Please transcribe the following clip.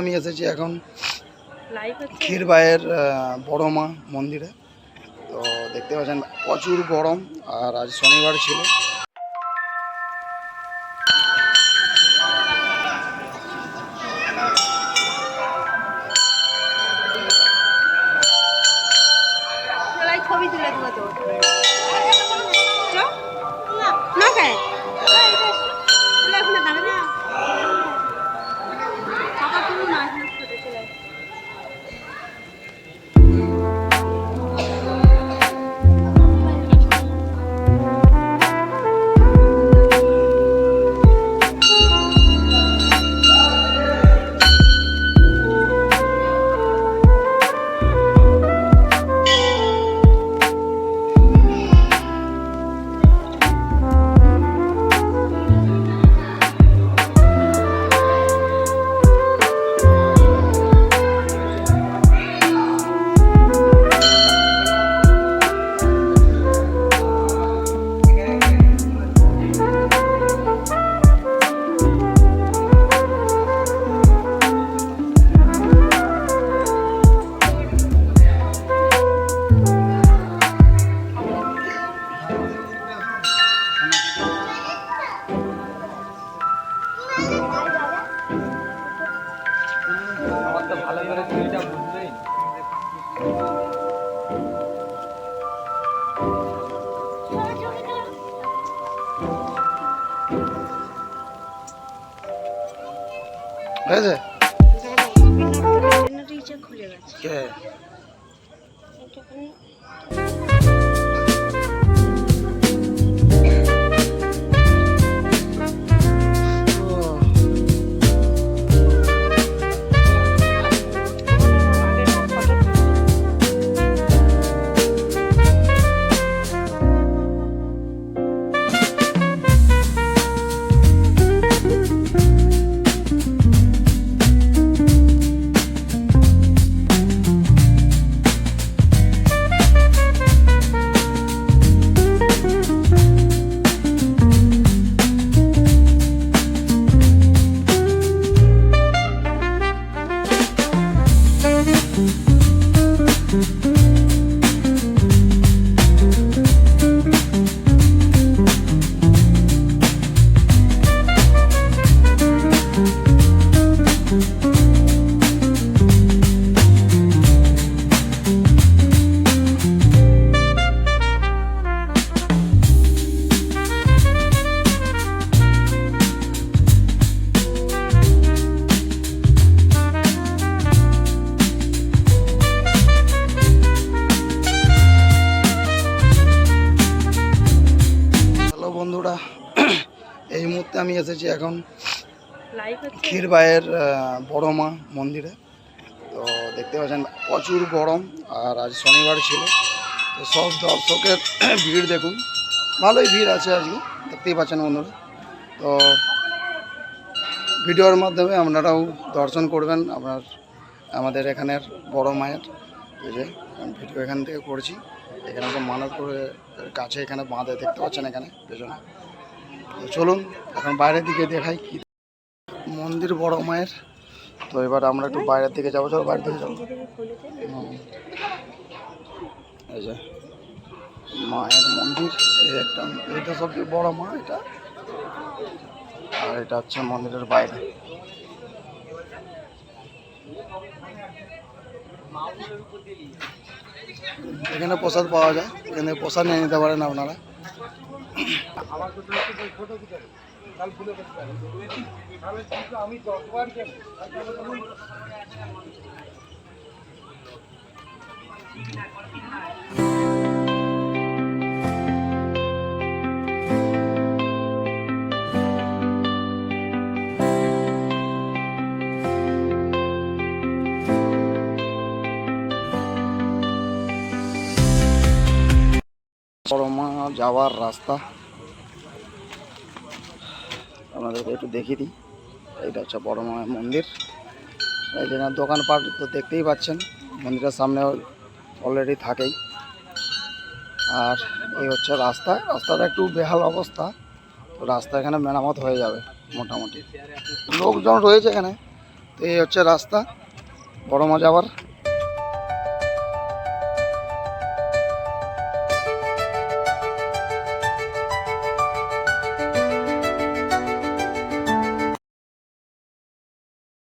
আমি এসেছি এখন ক্ষীরবাইয়ের বড় মা মন্দিরে। তো দেখতে পাচ্ছেন প্রচুর গরম আর আজ শনিবার ছিল। হয়েছে? খুলে গেছে। মুহূর্তে আমি এসেছি এখন ক্ষীরবাইয়ের বড় মা মন্দিরে। তো দেখতে পাচ্ছেন প্রচুর গরম আর আজ শনিবার ছিল। তো সব দর্শকের ভিড় দেখুন। ভালোই ভিড় আছে আজকে দেখতেই পাচ্ছেন বন্ধুরা। তো ভিডিওর মাধ্যমে আপনারাও দর্শন করবেন আপনার আমাদের এখানের বড় মায়ের। যে ভিডিও এখান থেকে করছি। এখানে সব মানত করে কাছে এখানে বাঁধে দেখতে পাচ্ছেন এখানে পেছনে। চলুন, এখন বাইরের দিকে দেখাই কি। মন্দির বড় মায়ের। তো এবার আমরা একটু বাইরের দিকে যাব, চলো বাইরের দিকে যাব। মায়ের মন্দির একটা, এটা সবচেয়ে বড় মা, এটা। আর এটা হচ্ছে মন্দিরের বাইরে। এখানে প্রসাদ পাওয়া যায়, এখানে প্রসাদ নিয়ে নিতে পারেন আপনারা। আমার কথা হচ্ছে ওই ফটো কোথায় কাল ভুলে করতে আমি কিন্তু আমি দশবার কেন Thank you. বড়মা যাওয়ার রাস্তা। আপনাদেরকে একটু দেখিয়ে দিই। এটা হচ্ছে মায়ের মন্দির। এই যে দোকানপাট তো দেখতেই পাচ্ছেন, মন্দিরের সামনে অলরেডি থাকেই। আর এই হচ্ছে রাস্তা। রাস্তাটা একটু বেহাল অবস্থা। তো রাস্তা এখানে মেরামত হয়ে যাবে, মোটামুটি। লোকজন রয়েছে এখানে। তো এই হচ্ছে রাস্তা, বড় মা যাওয়ার।